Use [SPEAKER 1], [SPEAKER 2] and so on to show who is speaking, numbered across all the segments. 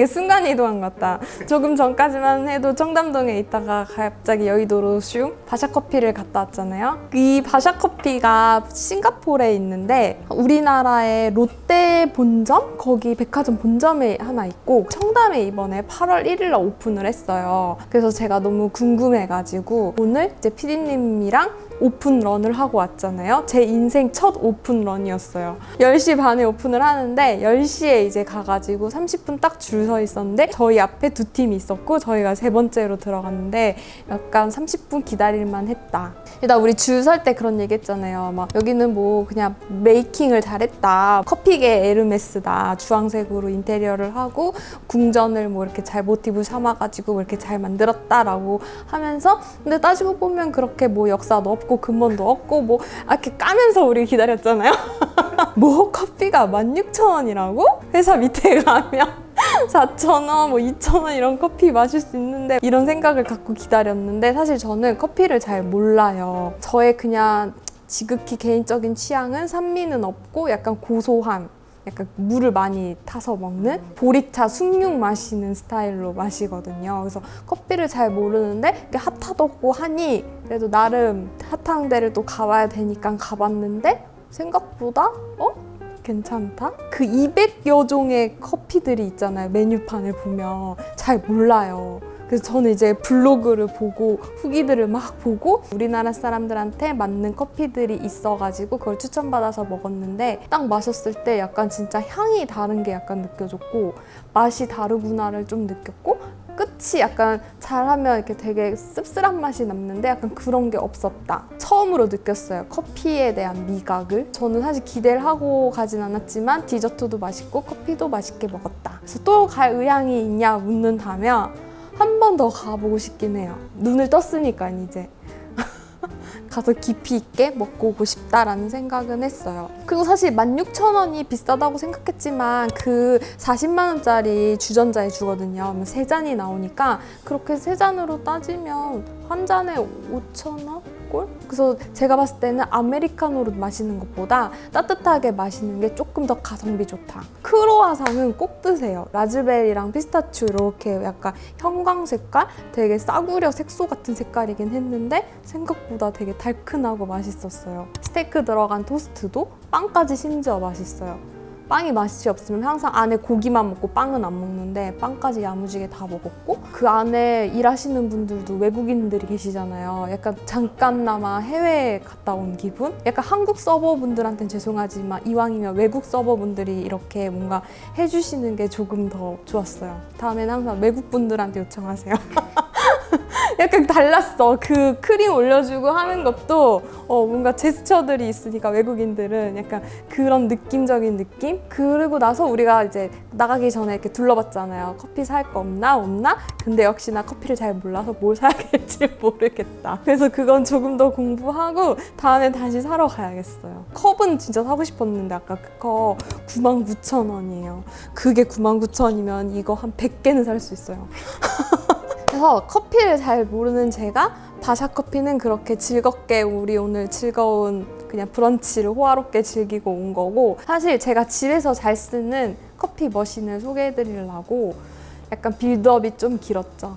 [SPEAKER 1] 되게 순간 이동한 것 같다. 조금 전까지만 해도 청담동에 있다가 갑자기 여의도로 슝 바샤커피를 갔다 왔잖아요. 이 바샤커피가 싱가포르에 있는데 우리나라의 롯데 본점 거기 백화점 본점에 하나 있고 청담에 이번에 8월 1일 날 오픈을 했어요. 그래서 제가 너무 궁금해가지고 오늘 이제 피디님이랑 오픈런을 하고 왔잖아요. 제 인생 첫 오픈런이었어요. 10시 반에 오픈을 하는데 10시에 이제 가가지고 30분 딱 줄 서 있었는데 저희 앞에 두 팀이 있었고 저희가 세 번째로 들어갔는데 약간 30분 기다릴만 했다. 일단 우리 줄 설 때 그런 얘기 했잖아요. 막 여기는 뭐 그냥 메이킹을 잘했다. 커피계 에르메스다. 주황색으로 인테리어를 하고 궁전을 뭐 이렇게 잘 모티브 삼아가지고 뭐 이렇게 잘 만들었다라고 하면서 근데 따지고 보면 그렇게 뭐 역사도 없고 근본도 없고 뭐 이렇게 까면서 우리 기다렸잖아요. 뭐 커피가 16,000원이라고? 회사 밑에 가면 4,000원, 뭐 2,000원 이런 커피 마실 수 있는데 이런 생각을 갖고 기다렸는데 사실 저는 커피를 잘 몰라요. 저의 그냥 지극히 개인적인 취향은 산미는 없고 약간 고소함. 약간 물을 많이 타서 먹는 보리차 숭늉 마시는 스타일로 마시거든요. 그래서 커피를 잘 모르는데 핫하다고 하니 그래도 나름 핫한 데를 또 가봐야 되니까 가봤는데 생각보다 어? 괜찮다? 그 200여 종의 커피들이 있잖아요. 메뉴판을 보면 잘 몰라요. 그래서 저는 이제 블로그를 보고 후기들을 막 보고 우리나라 사람들한테 맞는 커피들이 있어가지고 그걸 추천받아서 먹었는데 딱 마셨을 때 약간 진짜 향이 다른 게 약간 느껴졌고 맛이 다르구나를 좀 느꼈고 끝이 약간 잘하면 이렇게 되게 씁쓸한 맛이 남는데 약간 그런 게 없었다. 처음으로 느꼈어요. 커피에 대한 미각을. 저는 사실 기대를 하고 가진 않았지만 디저트도 맛있고 커피도 맛있게 먹었다. 그래서 또 갈 의향이 있냐 묻는다면 한 번 더 가보고 싶긴 해요. 눈을 떴으니까 이제. 가서 깊이 있게 먹고 오고 싶다라는 생각은 했어요. 그리고 사실 16,000원이 비싸다고 생각했지만 그 40만 원짜리 주전자에 주거든요. 세 잔이 나오니까 그렇게 세 잔으로 따지면 한 잔에 5,000원? 꼴? 그래서 제가 봤을 때는 아메리카노로 마시는 것보다 따뜻하게 마시는 게 조금 더 가성비 좋다. 크로아상은 꼭 드세요. 라즈베리랑 피스타치오 이렇게 약간 형광 색깔? 되게 싸구려 색소 같은 색깔이긴 했는데 생각보다 되게 달큰하고 맛있었어요. 스테이크 들어간 토스트도 빵까지 심지어 맛있어요. 빵이 맛이 없으면 항상 안에 고기만 먹고 빵은 안 먹는데 빵까지 야무지게 다 먹었고 그 안에 일하시는 분들도 외국인들이 계시잖아요. 약간 잠깐나마 해외에 갔다 온 기분? 약간 한국 서버분들한테는 죄송하지만 이왕이면 외국 서버분들이 이렇게 뭔가 해주시는 게 조금 더 좋았어요. 다음엔 항상 외국분들한테 요청하세요. 약간 달랐어. 그 크림 올려주고 하는 것도 어, 뭔가 제스처들이 있으니까 외국인들은 약간 그런 느낌적인 느낌? 그리고 나서 우리가 이제 나가기 전에 이렇게 둘러봤잖아요. 커피 살 거 없나? 없나? 근데 역시나 커피를 잘 몰라서 뭘 사야 될지 모르겠다. 그래서 그건 조금 더 공부하고 다음에 다시 사러 가야겠어요. 컵은 진짜 사고 싶었는데 아까 그 컵 99,000원이에요. 그게 99,000원이면 이거 한 100개는 살 수 있어요. 그래서 커피를 잘 모르는 제가 바샤 커피는 그렇게 즐겁게 우리 오늘 즐거운 그냥 브런치를 호화롭게 즐기고 온 거고 사실 제가 집에서 잘 쓰는 커피 머신을 소개해 드리려고 약간 빌드업이 좀 길었죠.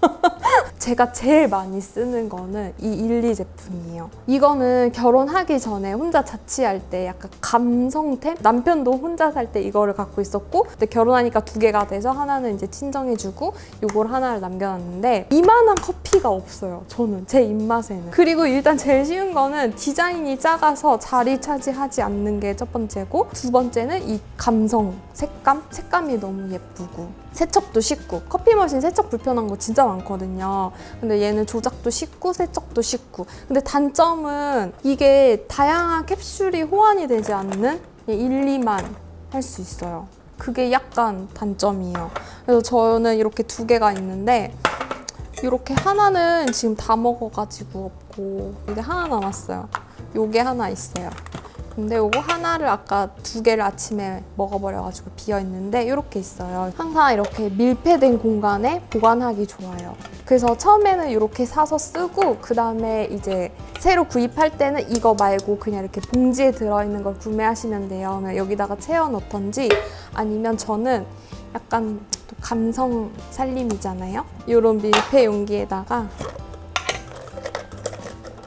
[SPEAKER 1] 제가 제일 많이 쓰는 거는 이 일리 제품이에요. 이거는 결혼하기 전에 혼자 자취할 때 약간 감성템? 남편도 혼자 살 때 이거를 갖고 있었고 근데 결혼하니까 두 개가 돼서 하나는 이제 친정해주고 이걸 하나를 남겨놨는데 이만한 커피가 없어요. 저는 제 입맛에는. 그리고 일단 제일 쉬운 거는 디자인이 작아서 자리 차지하지 않는 게 첫 번째고 두 번째는 이 감성, 색감? 색감이 너무 예쁘고 세척도 쉽고 커피 머신 세척 불편한 거 진짜 많거든요. 근데 얘는 조작도 쉽고 세척도 쉽고. 근데 단점은 이게 다양한 캡슐이 호환이 되지 않는 1, 2만 할 수 있어요. 그게 약간 단점이에요. 그래서 저는 이렇게 두 개가 있는데 이렇게 하나는 지금 다 먹어가지고 없고 이게 하나 남았어요. 요게 하나 있어요. 근데 요거 하나를 아까 두 개를 아침에 먹어버려가지고 비어있는데 이렇게 있어요. 항상 이렇게 밀폐된 공간에 보관하기 좋아요. 그래서 처음에는 이렇게 사서 쓰고 그 다음에 이제 새로 구입할 때는 이거 말고 그냥 이렇게 봉지에 들어있는 걸 구매하시면 돼요. 여기다가 채워 넣던지 아니면 저는 약간 또 감성 살림이잖아요. 이런 밀폐 용기에다가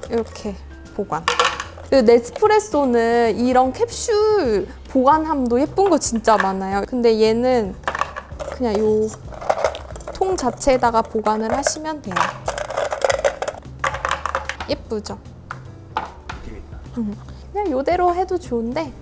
[SPEAKER 1] 이렇게 보관. 그 네스프레소는 이런 캡슐 보관함도 예쁜 거 진짜 많아요. 근데 얘는 그냥 요 통 자체에다가 보관을 하시면 돼요. 예쁘죠?
[SPEAKER 2] 있다.
[SPEAKER 1] 그냥 요대로 해도 좋은데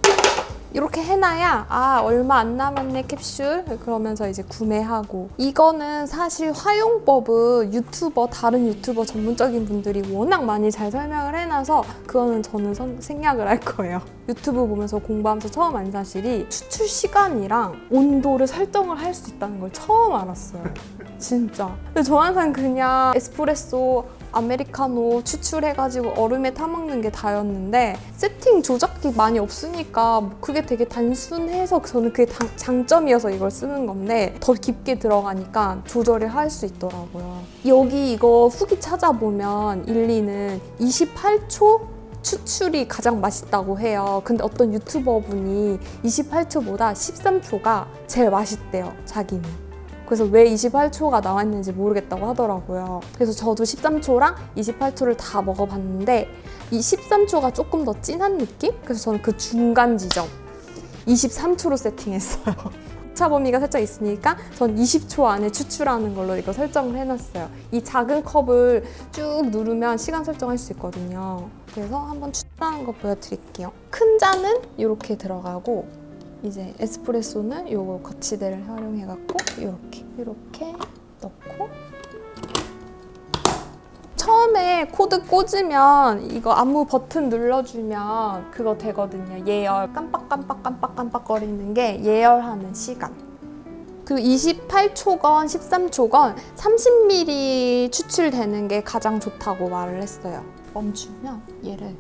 [SPEAKER 1] 이렇게 해놔야 아 얼마 안 남았네 캡슐. 그러면서 이제 구매하고. 이거는 사실 활용법은 유튜버 다른 유튜버 전문적인 분들이 워낙 많이 잘 설명을 해놔서 그거는 저는 선- 생략을 할 거예요. 유튜브 보면서 공부하면서 처음 안 사실이 추출 시간이랑 온도를 설정을 할 수 있다는 걸 처음 알았어요. 진짜. 근데 저 항상 그냥 에스프레소 아메리카노 추출해가지고 얼음에 타먹는 게 다였는데 세팅 조작기 많이 없으니까 뭐 그게 되게 단순해서 저는 그게 당- 장점이어서 이걸 쓰는 건데 더 깊게 들어가니까 조절을 할 수 있더라고요. 여기 이거 후기 찾아보면 일리는 28초 추출이 가장 맛있다고 해요. 근데 어떤 유튜버 분이 28초보다 13초가 제일 맛있대요, 자기는. 그래서 왜 28초가 나왔는지 모르겠다고 하더라고요. 그래서 저도 13초랑 28초를 다 먹어봤는데 이 13초가 조금 더 진한 느낌? 그래서 저는 그 중간 지점 23초로 세팅했어요. 차 범위가 살짝 있으니까 전 20초 안에 추출하는 걸로 이거 설정을 해놨어요. 이 작은 컵을 쭉 누르면 시간 설정할 수 있거든요. 그래서 한번 추출하는 거 보여드릴게요. 큰 잔은 이렇게 들어가고 이제 에스프레소는 요거 거치대를 활용해갖고 이렇게 이렇게 넣고 처음에 코드 꽂으면 이거 아무 버튼 눌러주면 그거 되거든요. 예열 깜빡깜빡 깜빡깜빡 거리는 게 예열하는 시간. 그리고 28초건 13초건 30ml 추출되는 게 가장 좋다고 말을 했어요. 멈추면 얘를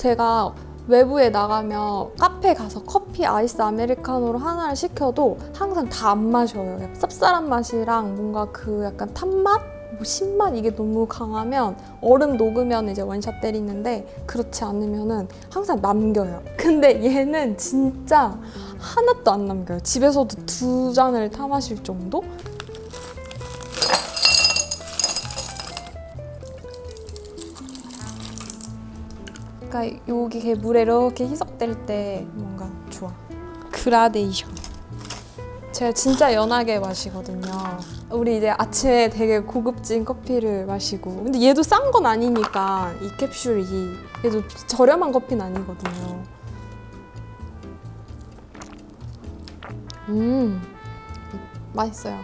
[SPEAKER 1] 제가 외부에 나가면 카페 가서 커피 아이스 아메리카노로 하나를 시켜도 항상 다 안 마셔요. 쌉쌀한 맛이랑 뭔가 그 약간 탄맛? 뭐 신맛 이게 너무 강하면 얼음 녹으면 이제 원샷 때리는데 그렇지 않으면은 항상 남겨요. 근데 얘는 진짜 하나도 안 남겨요. 집에서도 두 잔을 타 마실 정도? 그러니까 여기 물에 이렇게 희석될 때 뭔가 좋아. 그라데이션. 제가 진짜 연하게 마시거든요. 우리 이제 아침에 되게 고급진 커피를 마시고 근데 얘도 싼 건 아니니까 이 캡슐이 얘도 저렴한 커피는 아니거든요. 음 맛있어요.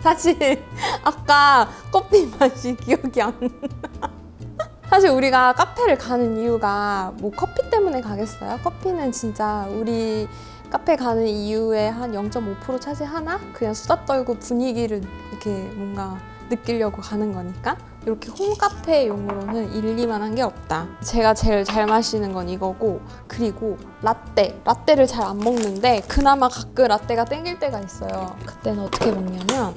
[SPEAKER 1] 사실 아까 커피 맛이 기억이 안 나. 사실 우리가 카페를 가는 이유가 뭐 커피 때문에 가겠어요? 커피는 진짜 우리 카페 가는 이유의 한 0.5% 차지하나? 그냥 수다 떨고 분위기를 이렇게 뭔가 느끼려고 가는 거니까 이렇게 홈카페용으로는 일리만 한 게 없다. 제가 제일 잘 마시는 건 이거고 그리고 라떼. 라떼를 잘 안 먹는데 그나마 가끔 라떼가 땡길 때가 있어요. 그때는 어떻게 먹냐면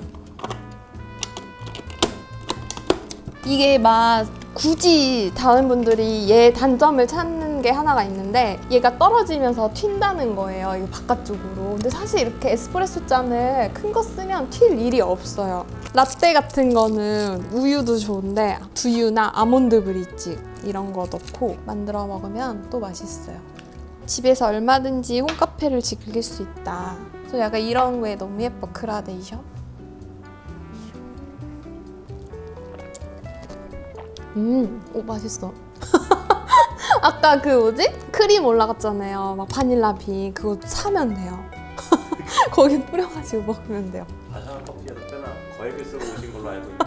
[SPEAKER 1] 이게 막 굳이 다른 분들이 얘 단점을 찾는 게 하나가 있는데 얘가 떨어지면서 튄다는 거예요. 이거 바깥쪽으로. 근데 사실 이렇게 에스프레소 잔을 큰 거 쓰면 튈 일이 없어요. 라떼 같은 거는 우유도 좋은데 두유나 아몬드 브리지 이런 거 넣고 만들어 먹으면 또 맛있어요. 집에서 얼마든지 홈카페를 즐길 수 있다. 저 약간 이런 거에 너무 예뻐 그라데이션. 음, 오 맛있어. 아까 그 뭐지? 크림 올라갔잖아요. 막 바닐라 빈 그거 사면 돼요. 거기 뿌려가지고 먹으면 돼요.
[SPEAKER 2] 바샤 커피에서 꽤나 거액을 쓰고 오신 걸로 알고 있는데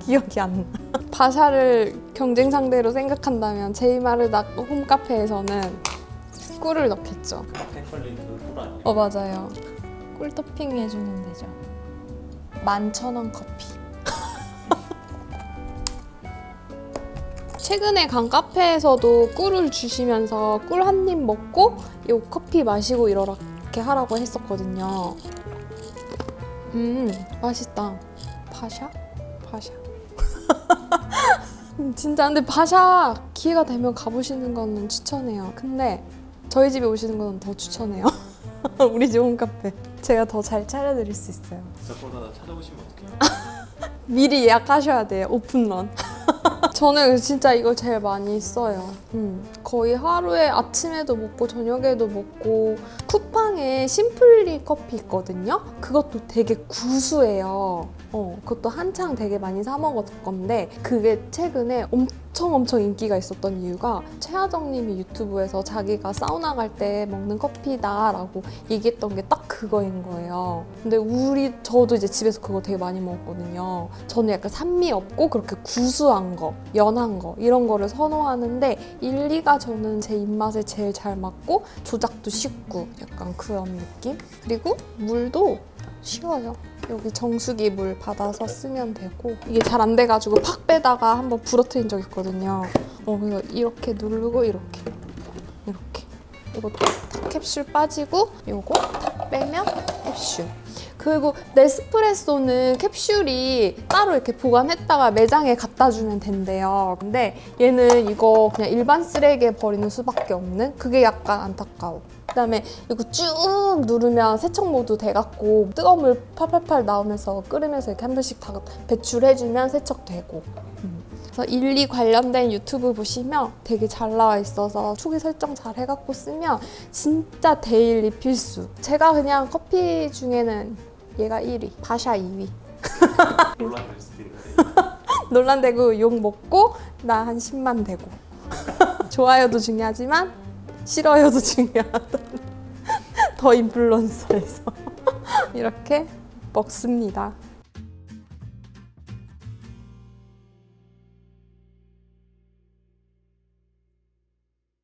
[SPEAKER 1] 기억이 안 나. 바샤를 경쟁 상대로 생각한다면 제이마르닥 홈카페에서는 꿀을 넣겠죠.
[SPEAKER 2] 카페 퀄리티 꿀 아니에요?
[SPEAKER 1] 어 맞아요. 꿀 토핑 해주는 데죠. 만천원 커피. 최근에 간 카페에서도 꿀을 주시면서 꿀 한 입 먹고 이 커피 마시고 이렇게 하라고 했었거든요. 음 맛있다. 파샤? 파샤. 음, 진짜 근데 바샤 기회가 되면 가보시는 거는 추천해요. 근데 저희 집에 오시는 거는 더 추천해요. 우리 집 홈카페. 제가 더 잘 차려드릴 수 있어요.
[SPEAKER 2] 저보다 찾아오시면 어떡해요?
[SPEAKER 1] 미리 예약하셔야 돼요. 오픈런. 저는 진짜 이걸 제일 많이 써요. 음, 거의 하루에 아침에도 먹고 저녁에도 먹고 쿠팡에 심플리 커피 있거든요. 그것도 되게 구수해요. 어, 그것도 한창 되게 많이 사 먹었을 건데 그게 최근에 엄청 엄청 인기가 있었던 이유가 최하정 님이 유튜브에서 자기가 사우나 갈 때 먹는 커피다 라고 얘기했던 게 딱 그거인 거예요. 근데 우리 저도 이제 집에서 그거 되게 많이 먹었거든요. 저는 약간 산미 없고 그렇게 구수한 거, 연한 거 이런 거를 선호하는데 1, 2가 저는 제 입맛에 제일 잘 맞고 조작도 쉽고 약간 그런 느낌. 그리고 물도 쉬워요. 여기 정수기 물 받아서 쓰면 되고 이게 잘 안 돼가지고 팍 빼다가 한번 부러뜨린 적 있거든요. 어 그래서 이렇게 누르고 이렇게 이렇게 이것도 탁 캡슐 빠지고 요거 탁 빼면 캡슐. 그리고 네스프레소는 캡슐이 따로 이렇게 보관했다가 매장에 갖다 주면 된대요. 근데 얘는 이거 그냥 일반 쓰레기에 버리는 수밖에 없는 그게 약간 안타까워. 그다음에 이거 쭉 누르면 세척 모드 돼갖고 뜨거운 물 팔팔팔 나오면서 끓으면서 이렇게 한 번씩 다 배출해주면 세척되고. 음. 그래서 일리 관련된 유튜브 보시면 되게 잘 나와 있어서 초기 설정 잘 해갖고 쓰면 진짜 데일리 필수. 제가 그냥 커피 중에는 얘가 1위, 바샤 2위.
[SPEAKER 2] 논란될 수도 있는데
[SPEAKER 1] 논란되고 욕 먹고 나 한 10만 되고. 좋아요도 중요하지만 싫어요도 중요하다. 더 인플루언서에서 이렇게 먹습니다.